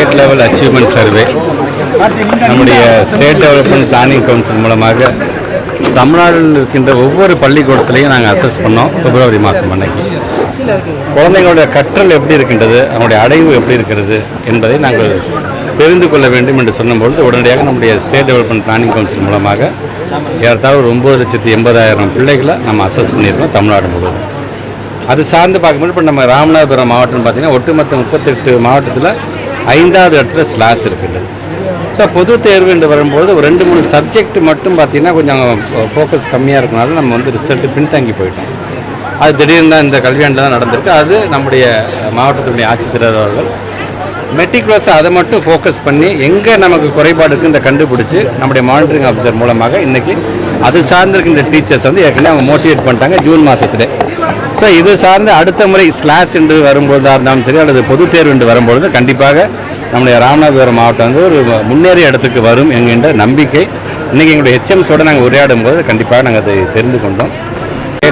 State level achievement survey நம்முடைய state development planning council மூலமாக தமிழ்நாட்டில் இருக்கின்ற ஒவ்வொரு பள்ளிக்கூடத்திலையும் நாங்கள் அசஸ் பண்ணோம் பிப்ரவரி மாதம் அன்னைக்கு. குழந்தைங்களுடைய கற்றல் எப்படி இருக்கின்றது அவங்களுடைய அடைவு எப்படி இருக்கிறது என்பதை நாங்கள் தெரிந்து கொள்ள வேண்டும் என்று சொன்னபொழுது உடனடியாக நம்முடைய ஸ்டேட் டெவலப்மெண்ட் பிளானிங் கவுன்சில் மூலமாக ஏறத்தாழ ஒரு ஒம்பது லட்சத்தி எண்பதாயிரம் பிள்ளைகளை நம்ம அசஸ் பண்ணியிருக்கோம் தமிழ்நாடு முழுவதும். அது சார்ந்து பார்க்கும்போது இப்போ நம்ம ராமநாதபுரம் மாவட்டம்னு பார்த்திங்கன்னா ஒட்டுமொத்த முப்பத்தெட்டு மாவட்டத்தில் ஐந்தாவது இடத்துல ஸ்லாஸ் இருக்குது ஸோ பொது தேர்வு என்று வரும்போது ஒரு ரெண்டு மூணு சப்ஜெக்ட் மட்டும் பார்த்தீங்கன்னா கொஞ்சம் ஃபோக்கஸ் கம்மியாக இருக்கனால நம்ம வந்து ரிசல்ட்டு பின்தங்கி போயிட்டோம். அது திடீர்னு தான் இந்த கல்வியாண்டில் தான் நடந்திருக்கு. அது நம்முடைய மாவட்டத்துடைய ஆட்சித்தலைவர் அவர்கள் மெட்டிகுலஸாக அதை மட்டும் ஃபோக்கஸ் பண்ணி எங்கே நமக்கு குறைபாடு இருக்குது இந்த கண்டுபிடிச்சி நம்முடைய மானிட்டரிங் ஆஃபீஸர் மூலமாக இன்றைக்கி அது சார்ந்திருக்கின்ற டீச்சர்ஸ் வந்து ஏற்கனவே அவங்க மோட்டிவேட் பண்ணிட்டாங்க ஜூன் மாதத்துல ஸோ இது சார்ந்து அடுத்த முறை ஸ்லாஷ் என்று வரும்பொழுதாக இருந்தாலும் சரி அல்லது பொதுத் தேர்வு என்று வரும்பொழுது கண்டிப்பாக நம்முடைய ராமநாதபுரம் மாவட்டம் வந்து ஒரு முன்னேறிய இடத்துக்கு வரும் என்கின்ற நம்பிக்கை. இன்றைக்கி எங்களுடைய ஹெச்எம்ஸோடு நாங்கள் உரையாடும் போது கண்டிப்பாக நாங்கள் அதை தெரிந்து கொண்டோம்.